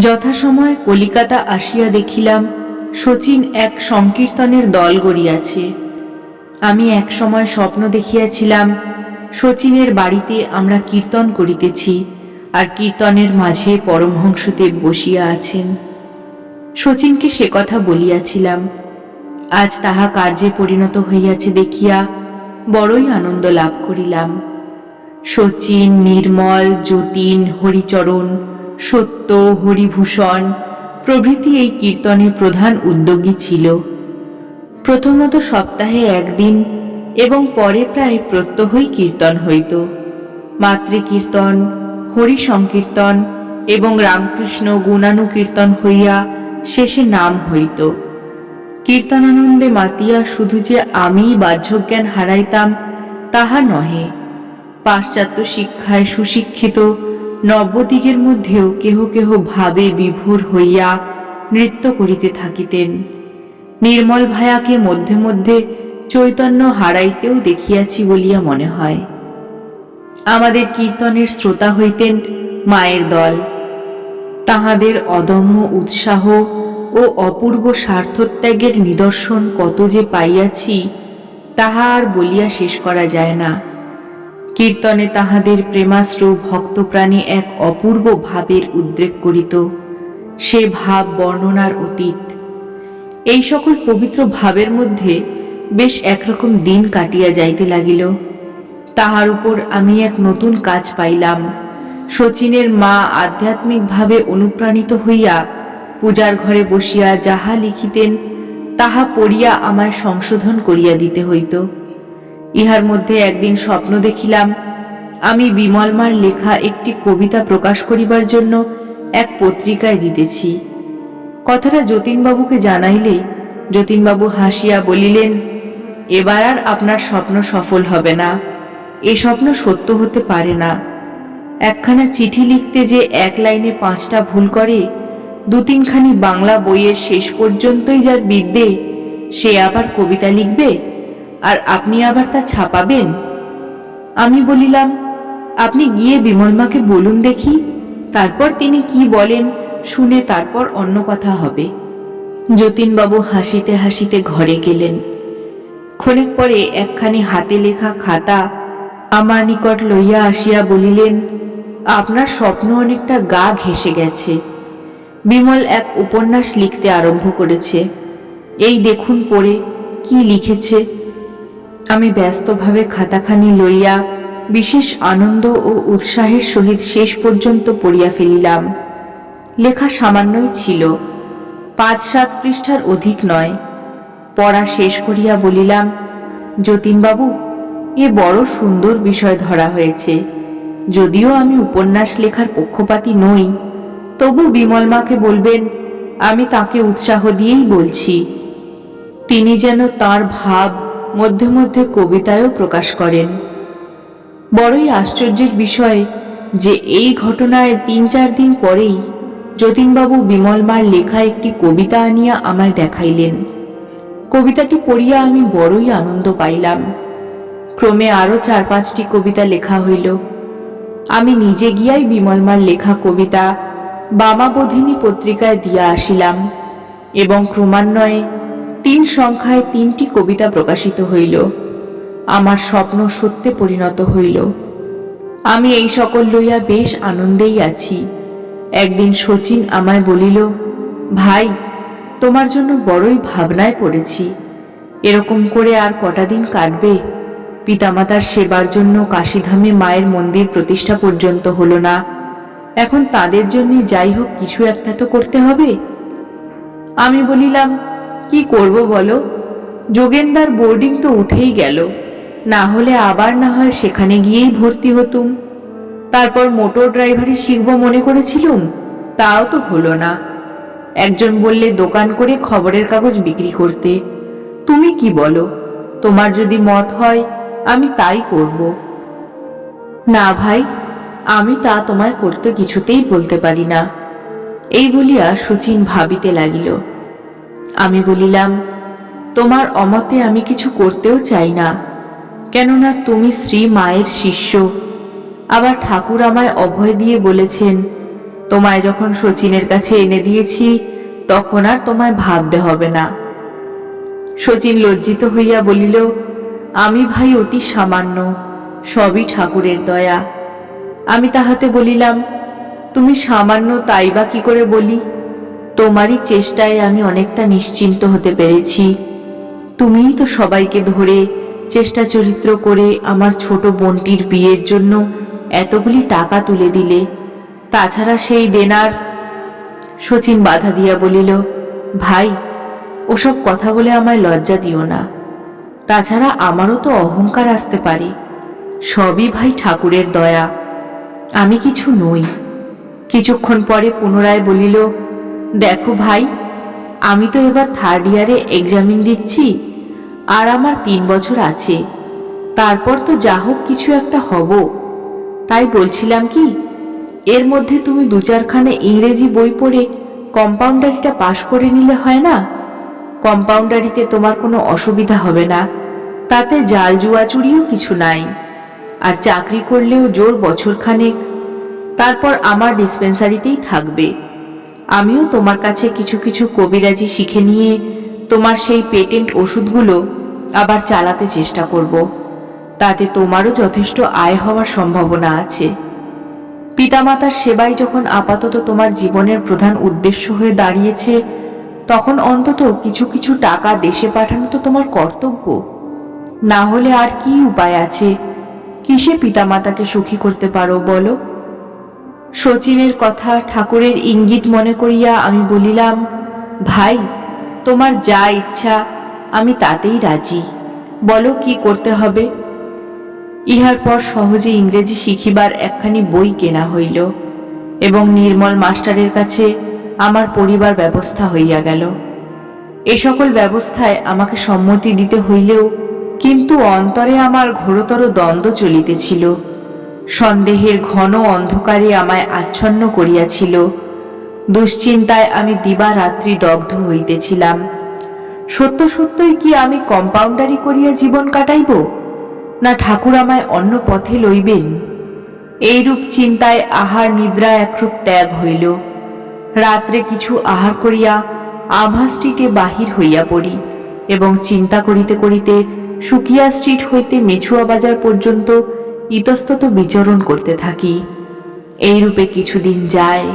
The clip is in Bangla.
যথাসময়ে কলিকাতা আসিয়া দেখিলাম, শচীন এক সংকীর্তনের দল গড়িয়াছে। আমি এক সময় স্বপ্ন দেখিয়াছিলাম, শচীনের বাড়িতে আমরা কীর্তন করিতেছি, আর কীর্তনের মাঝে পরমহংসদেব বসিয়া আছেন। শচীনকে সে কথা বলিয়াছিলাম। আজ তাহা কার্যে পরিণত হইয়াছে দেখিয়া বড়ই আনন্দ লাভ করিলাম। শচীন, নির্মল, যতীন, হরিচরণ সত্য, হরিভূষণ, প্রভৃতি এই কীর্তনে প্রধান উদ্যোগী ছিল। প্রথমত সপ্তাহে একদিন এবং পরে প্রায় প্রত্যহই কীর্তন হইত। মাতৃকীর্তন হরি সংকীর্তন এবং রামকৃষ্ণ গুণানুকীর্তন হইয়া শেষে নাম হইত। কীর্তনানন্দে মাতিয়া শুধু যে আমিই বাহ্যজ্ঞান হারাইতাম, তাহা নহে। পাশ্চাত্য শিক্ষায় সুশিক্ষিত নবদিগের মধ্যেও কেহ কেহ ভাবে বিভোর হইয়া নৃত্য করিতে থাকিতেন। নির্মল ভায়াকে মধ্যে মধ্যে চৈতন্য হারাইতেও দেখিয়াছি বলিয়া মনে হয়। আমাদের কীর্তনের শ্রোতা হইতেন মায়ের দল। তাহাদের অদম্য উৎসাহ ও অপূর্ব স্বার্থত্যাগের নিদর্শন কত যে পাইয়াছি, তাহা আর বলিয়া শেষ করা যায় না। কীর্তনে তাহাদের প্রেমাশ্রু ভক্তপ্রাণী এক অপূর্ব ভাবের উদ্রেক করিত। সে ভাব বর্ণনার অতীত। এই সকল পবিত্র ভাবের মধ্যে বেশ একরকম দিন কাটিয়া যাইতে লাগিল। তাহার উপর আমি এক নতুন কাজ পাইলাম। শচীনের মা আধ্যাত্মিকভাবে অনুপ্রাণিত হইয়া পূজার ঘরে বসিয়া যাহা লিখিতেন, তাহা পড়িয়া আমায় সংশোধন করিয়া দিতে হইত। ইহার মধ্যে একদিন স্বপ্ন দেখিলাম, আমি বিমলমার লেখা একটি কবিতা প্রকাশ করিবার জন্য এক পত্রিকায় দিতেছি। কথাটা যতীনবাবুকে জানাইলে যতীনবাবু হাসিয়া বলিলেন, এবার আর আপনার স্বপ্ন সফল হবে না, এ স্বপ্ন সত্য হতে পারে না। একখানা চিঠি লিখতে যে এক লাইনে পাঁচটা ভুল করে, দু তিনখানি বাংলা বইয়ের শেষ পর্যন্তই যার বিদ্যে, সে আবার কবিতা লিখবে? আর আপনি আবার তা ছাপাবেন? আমি বলিলাম, আপনি গিয়ে বিমলমাকে বলুন দেখি, তারপর তিনি কি বলেন শুনে তারপর অন্য কথা হবে। যতীনবাবু হাসিতে হাসিতে ঘরে গেলেন। ক্ষণেক পরে একখানি হাতে লেখা খাতা আমার নিকট লইয়া আসিয়া বলিলেন, আপনার স্বপ্ন অনেকটা গা ঘেসে গেছে। বিমল এক উপন্যাস লিখতে আরম্ভ করেছে। এই দেখুন পড়ে কি লিখেছে। আমি ব্যস্তভাবে খাতাখানি লইয়া বিশেষ আনন্দ ও উৎসাহের সহিত শেষ পর্যন্ত পড়িয়া ফেলিলাম। লেখা সামান্যই ছিল। পাঁচ সাত পৃষ্ঠার অধিক নয়। পড়া শেষ করিয়া বলিলাম, যতীনবাবু, এ বড় সুন্দর বিষয় ধরা হয়েছে। যদিও আমি উপন্যাস লেখার পক্ষপাতী নই, তবু বিমলমাকে বলবেন, আমি তাকে উৎসাহ দিয়েই বলছি। তিনি যেন তার ভাব মধ্যে মধ্যে কবিতায়ও প্রকাশ করেন। বড়ই আশ্চর্যের বিষয় যে এই ঘটনায় তিন চার দিন পরেই যতীনবাবু বিমলমার লেখা একটি কবিতা আনিয়া আমায় দেখাইলেন। কবিতাটি পড়িয়া আমি বড়ই আনন্দ পাইলাম। ক্রমে আরও চার পাঁচটি কবিতা লেখা হইল। আমি নিজে গিয়াই বিমলমার লেখা কবিতা বামাবোধিনী পত্রিকায় দিয়া আসিলাম এবং ক্রমান্বয়ে তিন সংখ্যায় তিনটি কবিতা প্রকাশিত হইল। আমার স্বপ্ন সত্যে পরিণত হইল। আমি এই সকল লইয়া বেশ আনন্দেই আছি। একদিন শচীন আমায় বলিল, ভাই, তোমার জন্য বড়ই ভাবনায় পড়েছি। এরকম করে আর কটা দিন কাটবে? পিতামাতার সেবার জন্য কাশীধামে মায়ের মন্দির প্রতিষ্ঠা পর্যন্ত হলো না। এখন তাদের জন্য যাই হোক কিছু একটা তো করতে হবে? আমি বলিলাম কি করব বলো? যোগেন্দার বোর্ডিং তো উঠেই গেল। না হলে আবার না হয় সেখানে গিয়েই ভর্তি হতুম। তারপর মোটর ড্রাইভারি শিখব মনে করেছিলুম? তাও তো হলো না। একজন বললে, দোকান করে খবরের কাগজ বিক্রি করতে। তুমি কি বলো? তোমার যদি মত হয়, আমি তাই করব। না ভাই, আমি তা তোমায় করতে কিছুতেই বলতে পারি না। এই বলিয়া শচীন ভাবিতে লাগিল। আমি বলিলাম, তোমার অমতে আমি কিছু করতেও চাই না, কেননা তুমি শ্রী মায়ের শিষ্য। আবার ঠাকুর আমায় অভয় দিয়ে বলেছেন, তোমায় যখন শচীনের কাছে এনে দিয়েছি, তখন আর তোমায় ভাবতে হবে না। শচীন লজ্জিত হইয়া বলিল, আমি ভাই অতি সামান্য, সবই ঠাকুরের দয়া। আমি তাহাতে বলিলাম, তুমি সামান্য তাই বা কি করে বলি? তোমারই চেষ্টায় আমি অনেকটা নিশ্চিন্ত হতে পেরেছি। তুমিই তো সবাইকে ধরে চেষ্টা চরিত্র করে আমার ছোট বোনটির বিয়ের জন্য এতগুলি টাকা তুলে দিলে। তাছাড়া সেই দেনার শচীন বাধা দিয়া বলিল, ভাই, ওসব কথা বলে আমায় লজ্জা দিও না। তাছাড়া আমারও তো অহংকার আসতে পারে। সবই ভাই ঠাকুরের দয়া। আমি কিছু নই। কিছুক্ষণ পরে পুনরায় বলিল দেখো ভাই, আমি তো এবার থার্ড ইয়ারে এক্সামিন দিচ্ছি, আর আমার তিন বছর আছে। তারপর তো যা হোক কিছু একটা হব। তাই বলছিলাম কি, এর মধ্যে তুমি দু চারখানে ইংরেজি বই পড়ে কম্পাউন্ডারিটা পাশ করে নিলে হয় না? কম্পাউন্ডারিতে তোমার কোনো অসুবিধা হবে না। তাতে জাল জুয়াচুরিও কিছু নাই। আর চাকরি করলেও জোর বছরখানেক। তারপর আমার ডিসপেন্সারিতেই থাকবে। আমিও তোমার কাছে কিছু কিছু কবিরাজি শিখে নিয়ে তোমার সেই পেটেন্ট ওষুধগুলো আবার চালাতে চেষ্টা করব। তাতে তোমারও যথেষ্ট আয় হওয়ার সম্ভাবনা আছে। পিতামাতার সেবাই যখন আপাতত তোমার জীবনের প্রধান উদ্দেশ্য হয়ে দাঁড়িয়েছে, তখন অন্তত কিছু কিছু টাকা দেশে পাঠানো তো তোমার কর্তব্য। না হলে আর কি উপায় আছে? কিসে পিতামাতাকে সুখী করতে পারো বলো? শচীনের কথা ঠাকুরের ইঙ্গিত মনে করিয়া আমি বলিলাম, ভাই, তোমার যা ইচ্ছা, আমি তাতেই রাজি। বলো কি করতে হবে? ইহার পর সহজে ইংরেজি শিখিবার একখানি বই কেনা হইল এবং নির্মল মাস্টারের কাছে আমার পরিবার ব্যবস্থা হইয়া গেল। এ সকল ব্যবস্থায় আমাকে সম্মতি দিতে হইলেও কিন্তু অন্তরে আমার ঘোরতর দ্বন্দ্ব চলিতেছিল। সন্দেহের ঘন অন্ধকারে আমায় আচ্ছন্ন করিয়াছিল। দুশ্চিন্তায় আমি দিবারাত্রি দগ্ধ হইতেছিলাম। সত্য সত্যই কি আমি কম্পাউন্ডারি করিয়া জীবন কাটাইব? না ঠাকুর আমায় অন্য পথে লইবেন? এইরূপ চিন্তায় আহার নিদ্রা একরূপ ত্যাগ হইল। রাত্রে কিছু আহার করিয়া আভা স্ট্রিটে বাহির হইয়া পড়ি এবং চিন্তা করিতে করিতে সুকিয়া স্ট্রিট হইতে মেছুয়া বাজার পর্যন্ত ইতস্তত বিচরণ করতে থাকি। এইরূপে কিছুদিন যায়